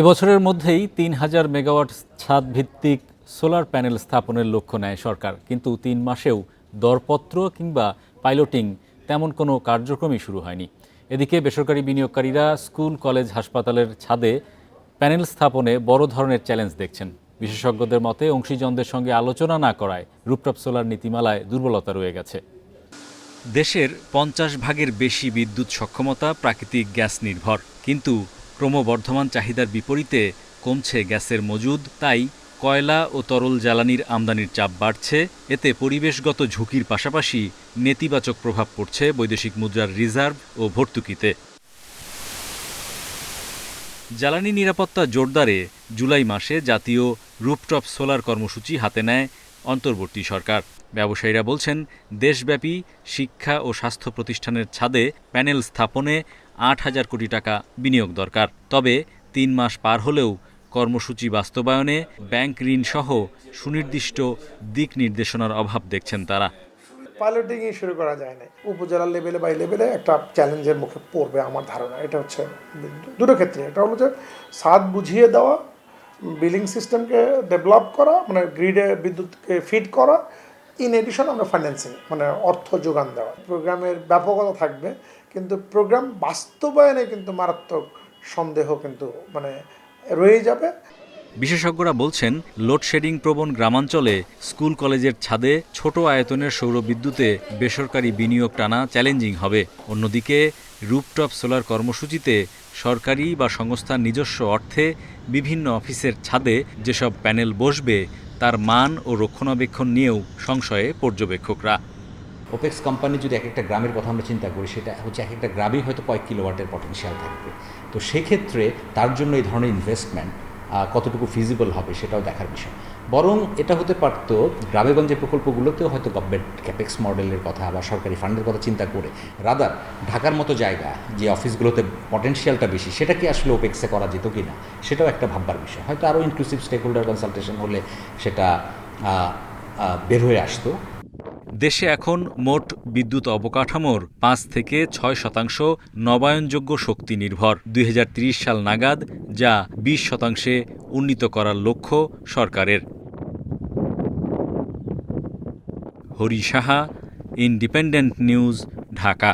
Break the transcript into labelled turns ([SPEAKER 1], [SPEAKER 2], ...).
[SPEAKER 1] এবছরের মধ্যেই তিন হাজার মেগাওয়াট ছাদ ভিত্তিক সোলার প্যানেল স্থাপনের লক্ষ্য নেয় সরকার। কিন্তু তিন মাসেও দরপত্র কিংবা পাইলটিং তেমন কোনো কার্যক্রমই শুরু হয়নি। এদিকে বেসরকারি বিনিয়োগকারীরা স্কুল, কলেজ, হাসপাতালের ছাদে প্যানেল স্থাপনে বড় ধরনের চ্যালেঞ্জ দেখছেন। বিশেষজ্ঞদের মতে অংশীজনদের সঙ্গে আলোচনা না করায় রূপটপ সোলার নীতিমালায় দুর্বলতা রয়ে গেছে। দেশের পঞ্চাশ ভাগের বেশি বিদ্যুৎ সক্ষমতা প্রাকৃতিক গ্যাস নির্ভর। কিন্তু ক্রমবর্ধমান চাহিদার বিপরীতে কমছে গ্যাসের মজুদ, তাই কয়লা ও তরল জ্বালানির আমদানির চাপ বাড়ছে। এতে পরিবেশগত ঝুঁকির পাশাপাশি নেতিবাচক প্রভাব পড়ছে বৈদেশিক মুদ্রার রিজার্ভ ও ভর্তুকিতে। জ্বালানি নিরাপত্তা জোরদারে জুলাই মাসে জাতীয় রুপটপ সোলার কর্মসূচি হাতে নেয় অন্তর্বর্তী সরকার। ব্যবসায়ীরা বলছেন, দেশব্যাপী শিক্ষা ও স্বাস্থ্য প্রতিষ্ঠানের ছাদে প্যানেল স্থাপনে আট হাজার কোটি টাকা বিনিয়োগ দরকার। তবে তিন মাস পার হলেও কর্মসূচি বাস্তবায়নে ব্যাংক ঋণসহ সুনির্দিষ্ট দিক নির্দেশনার অভাব দেখছেন তারা।
[SPEAKER 2] পাইলটিংই শুরু করা যায় না উপজেলা লেভেলে বা লেভেলে একটা চ্যালেঞ্জের মুখে পড়বে আমার ধারণা। এটা হচ্ছে দুটো ক্ষেত্রে। এটা হলো যে সাদ বুঝিয়ে দেওয়া বিলিং সিস্টেমকে ডেভেলপ করা মানে গ্রিডে বিদ্যুৎকে ফিড করা ইন এডিশন আমরা ফাইন্যান্সিং মানে অর্থ যোগান দেওয়া। প্রোগ্রামের ব্যাপকতা থাকবে। কিন্তু প্রোগ্রাম বাস্তবায়নে কিন্তু মারাত্মক সন্দেহ কিন্তু মানে রয়ে যাবে।
[SPEAKER 1] বিশেষজ্ঞরা বলছেন লোডশেডিং প্রবণ গ্রামাঞ্চলে স্কুল কলেজের ছাদে ছোট আয়তনের সৌরবিদ্যুতে বেসরকারি বিনিয়োগ টানা চ্যালেঞ্জিং হবে। অন্যদিকে রুপটপ সোলার কর্মসূচিতে সরকারি বা সংস্থার নিজস্ব অর্থে বিভিন্ন অফিসের ছাদে যেসব প্যানেল বসবে, তার মান ও রক্ষণাবেক্ষণ নিয়েও সংশয়ে পর্যবেক্ষকরা।
[SPEAKER 3] ওপেক্স কোম্পানি যদি এক একটা গ্রামের কথা আমরা চিন্তা করি, সেটা হচ্ছে এক একটা গ্রামেই হয়তো কয়েক কিলোওয়াটের পটেনশিয়াল থাকবে। তো সেক্ষেত্রে তার জন্য এই ধরনের ইনভেস্টমেন্ট কতটুকু ফিজিবল হবে সেটাও দেখার বিষয়। বরং এটা হতে পারতো গ্রামেগঞ্জে প্রকল্পগুলোতেও হয়তো গভর্নমেন্ট ক্যাপেক্স মডেলের কথা বা সরকারি ফান্ডের কথা চিন্তা করে রাদার ঢাকার মতো জায়গা যে অফিসগুলোতে পটেনশিয়ালটা বেশি, সেটা কি আসলে ওপেক্সে করা যেত কি না সেটাও একটা ভাববার বিষয়। হয়তো আরও ইনক্লুসিভ স্টেক হোল্ডার কনসালটেশন হলে সেটা বের হয়ে আসতো।
[SPEAKER 1] দেশে এখন মোট বিদ্যুৎ অবকাঠামোর পাঁচ থেকে ছয় শতাংশ নবায়নযোগ্য শক্তি নির্ভর। দুই সাল নাগাদ যা বিশ শতাংশে উন্নীত করার লক্ষ্য সরকারের। Hari Saha, independent news, Dhaka.